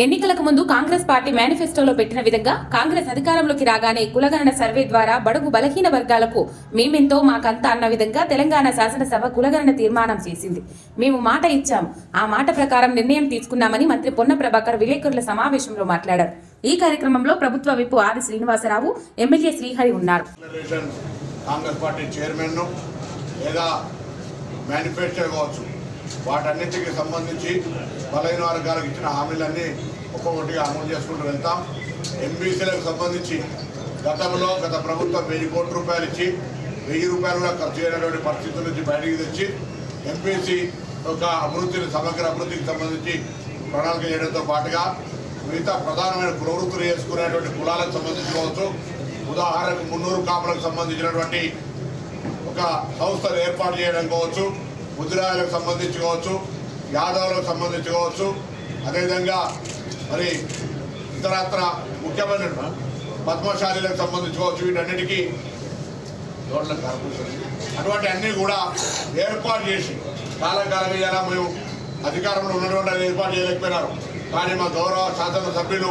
ఎన్నికలకు ముందు కాంగ్రెస్ పార్టీ మేనిఫెస్టోలో పెట్టిన విధంగా కాంగ్రెస్ అధికారంలోకి రాగానే కులగణన సర్వే ద్వారా బడుగు బలహీన వర్గాలకు మేమెంతో మాకంతా అన్న విధంగా తెలంగాణ శాసనసభ కులగణన తీర్మానం చేసింది. మేము మాట ఇచ్చాం. ఆ మాట ప్రకారం నిర్ణయం తీసుకున్నామని మంత్రి పొన్న ప్రభాకర్ విలేకరుల సమావేశంలో మాట్లాడారు. ఈ కార్యక్రమంలో ప్రభుత్వ విప్పు ఆది శ్రీనివాసరావు ఎమ్మెల్యే శ్రీహరి ఉన్నారు. కాంగ్రెస్ పార్టీ చైర్మన్ లేదా మేనిఫెస్టో కావచ్చు వాటన్నిటికి సంబంధించి బలహీన వర్గాలకు ఇచ్చిన హామీలన్నీ ఒక్కొక్కటిగా అమలు చేసుకుంటూ వెళ్తాం. ఎంబీసీలకు సంబంధించి గతంలో గత ప్రభుత్వం వెయ్యి కోట్ల రూపాయలు ఇచ్చి వెయ్యి రూపాయలు కూడా ఖర్చు చేయనటువంటి పరిస్థితుల నుంచి బయటికి తెచ్చి ఎంపీసీ యొక్క అభివృద్ధిని సమగ్ర అభివృద్ధికి సంబంధించి ప్రణాళిక చేయడంతో పాటుగా మిగతా ప్రధానమైన ప్రవృత్తులు చేసుకునేటువంటి కులాలకు సంబంధించి కావచ్చు ఉదాహరణకు మున్నూరు కాపులకు సంబంధించినటువంటి ఒక సంస్థను ఏర్పాటు చేయడం కావచ్చు ముద్రాలకు సంబంధించి కావచ్చు యాదవ్లకు సంబంధించి కావచ్చు అదేవిధంగా మరి ఇతరత్ర ముఖ్యమైన పద్మశాలీలకు సంబంధించి కావచ్చు వీటన్నిటికీ రోడ్ల కనిపిస్తుంది అటువంటి అన్నీ కూడా ఏర్పాటు చేసి కాలకాలం ఇలా మేము అధికారంలో ఉన్నటువంటి అది ఏర్పాటు చేయలేకపోయినారు. కానీ మా గౌరవ శాసనసభ్యులు సభ్యులు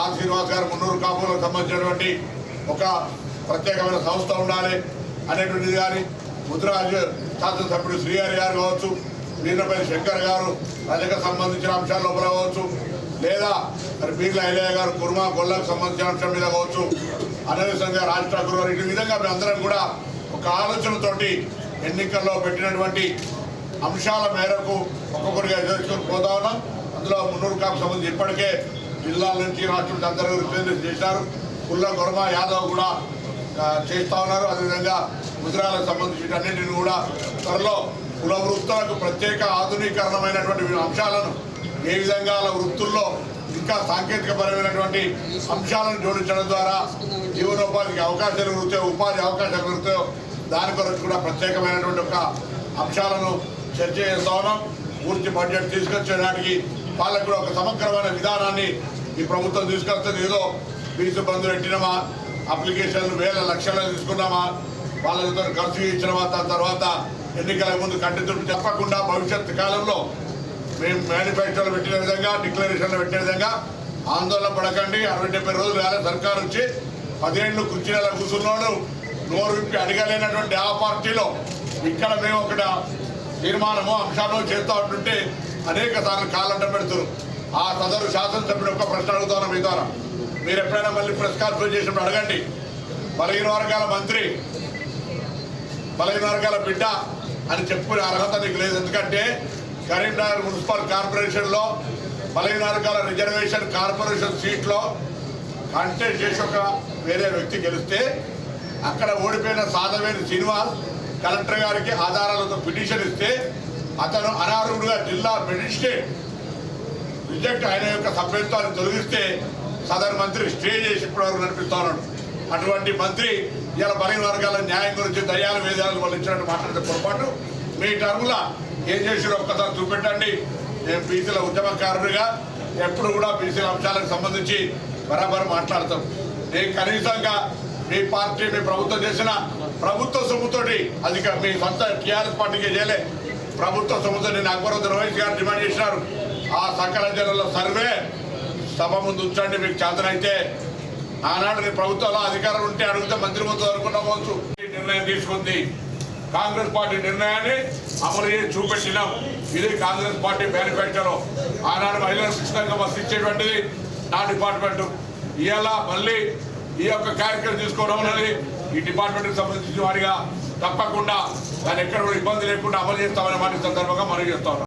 ఆర్ శ్రీనివాస్ గారు మున్నూరు కాపులకు సంబంధించినటువంటి ఒక ప్రత్యేకమైన సంస్థ ఉండాలి అనేటువంటిది కానీ ముద్రాజ్ శాసనసభ్యుడు శ్రీహరి గారు కావచ్చు వీరపల్లి శంకర్ గారు ప్రజలకు సంబంధించిన అంశాల లోపల కావచ్చు లేదా మరి పీర్ల ఐలయ్య గారు కుర్మా గొల్లకు సంబంధించిన అంశం మీద కావచ్చు అదేవిధంగా రాజ్ ఠాకూర్ గారు ఈ విధంగా మేమందరం కూడా ఒక ఆలోచనతోటి ఎన్నికల్లో పెట్టినటువంటి అంశాల మేరకు ఒక్కొక్కరిగా ఎదుర్కొని పోతా ఉన్నాం. అందులో మున్నూరు కాపు సంబంధించి ఇప్పటికే జిల్లాల నుంచి రాష్ట్రం నుంచి అందరూ రిప్రజెంట్ చేశారు. కుల్ల గొర్మ యాదవ్ కూడా చేస్తా ఉన్నారు. అదేవిధంగా ముద్రాలకు సంబంధించిన అన్నింటిని కూడా త్వరలో కుల వృత్తులకు ప్రత్యేక ఆధునీకరణమైనటువంటి అంశాలను ఏ విధంగా వృత్తుల్లో ఇంకా సాంకేతికపరమైనటువంటి అంశాలను జోడించడం ద్వారా జీవనోపాధికి అవకాశాలు పెరుగుతాయో ఉపాధి అవకాశాలు పెరుగుతాయో దాని కొరకు కూడా ప్రత్యేకమైనటువంటి ఒక అంశాలను చర్చ చేస్తా ఉన్నాం. పూర్తి బడ్జెట్ తీసుకొచ్చేదానికి వాళ్ళకు కూడా ఒక సమగ్రమైన విధానాన్ని ఈ ప్రభుత్వం తీసుకొస్తుంది. ఏదో బీసీ బంధులు ఎట్టినమా అప్లికేషన్లు వేల లక్షలు తీసుకున్నామా? వాళ్ళతో ఖర్చు ఇచ్చినామా దాని తర్వాత ఎన్నికల ముందు కంటితుడు చెప్పకుండా భవిష్యత్ కాలంలో మేము మేనిఫెస్టోలో పెట్టిన విధంగా డిక్లరేషన్లు పెట్టిన విధంగా ఆందోళన పడకండి. అరవై డెబ్బై రోజులు వేల సర్కారు వచ్చి పదిహేను కుర్చీలలో కూర్చున్నాడు నోరు విప్పి అడగలేనటువంటి ఆ పార్టీలో ఇక్కడ మేము ఒక తీర్మానము అంశాలు చేస్తూ ఉంటుంటే అనేక సార్లు కాలంట పెడుతున్నారు. ఆ సదరు శాసనసభ్యుడు ఒక ప్రశ్న అడుగుతాను మీ ద్వారా? మీరు ఎప్పుడైనా మళ్ళీ ప్రెస్ కాన్ఫరెన్స్ చేసినప్పుడు అడగండి. బలహీన వర్గాల మంత్రి బలహీన వర్గాల బిడ్డ అని చెప్పుకునే అర్హత నీకు లేదు. ఎందుకంటే కరీంనగర్ మున్సిపల్ కార్పొరేషన్లో బలహీన వర్గాల రిజర్వేషన్ కార్పొరేషన్ సీట్లో కంటెస్ట్ చేసి ఒక వేరే వ్యక్తి గెలిస్తే అక్కడ ఓడిపోయిన సాధవేని శ్రీనివాస్ కలెక్టర్ గారికి ఆధారాలతో పిటిషన్ ఇస్తే అతను అనార్హుడుగా జిల్లా మెజిస్ట్రేట్ రిజెక్ట్ ఆయన యొక్క సభ్యత్వాన్ని తొలగిస్తే సదరు మంత్రి స్టే చేసి ఇప్పటివరకు నడిపిస్తా ఉన్నాడు అటువంటి మంత్రి ఇలా బలహీన వర్గాల న్యాయం గురించి దయాలు వేదాలు వాళ్ళు ఇచ్చినట్టు మాట్లాడితే పొరపాటు. మీ టర్ముల ఏం చేసారో ఒక్కసారి చూపెట్టండి. నేను బీసీల ఉద్యమకారుడిగా ఎప్పుడు కూడా బీసీల అంశాలకు సంబంధించి బరాబర్ మాట్లాడతాం. నేను కనీసంగా మీ పార్టీ మీ ప్రభుత్వం చేసిన ప్రభుత్వ సొమ్ముతోటి అది మీ సొంత టీఆర్ఎస్ పార్టీకి చేయలే. ప్రభుత్వ సొమ్ముతో నేను అక్బరుద్దీన్ వైస్ గారు డిమాండ్ చేసినారు. ఆ సకల జిల్లాలో సర్వే సభ ముందు ఉంచండి మీకు చేతనైతే ఆనాడు ప్రభుత్వంలో అధికారం ఉంటే అడిగితే మంత్రి ముందు అనుకున్నావచ్చు నిర్ణయం తీసుకుంది. కాంగ్రెస్ పార్టీ నిర్ణయాన్ని అమలు చేసి చూపెట్టినాం. ఇది కాంగ్రెస్ పార్టీ మేనిఫెస్టోలో. ఆనాడు మహిళలకు ఉచితంగా బస్సు ఇచ్చేటువంటిది నా డిపార్ట్మెంట్. ఇవాళ మళ్ళీ ఈ యొక్క కార్యక్రమం తీసుకోవడం అనేది ఈ డిపార్ట్మెంట్కి సంబంధించిన వారిగా తప్పకుండా దాన్ని ఎక్కడ కూడా ఇబ్బంది లేకుండా అమలు చేస్తామని మాట సందర్భంగా మనం చేస్తా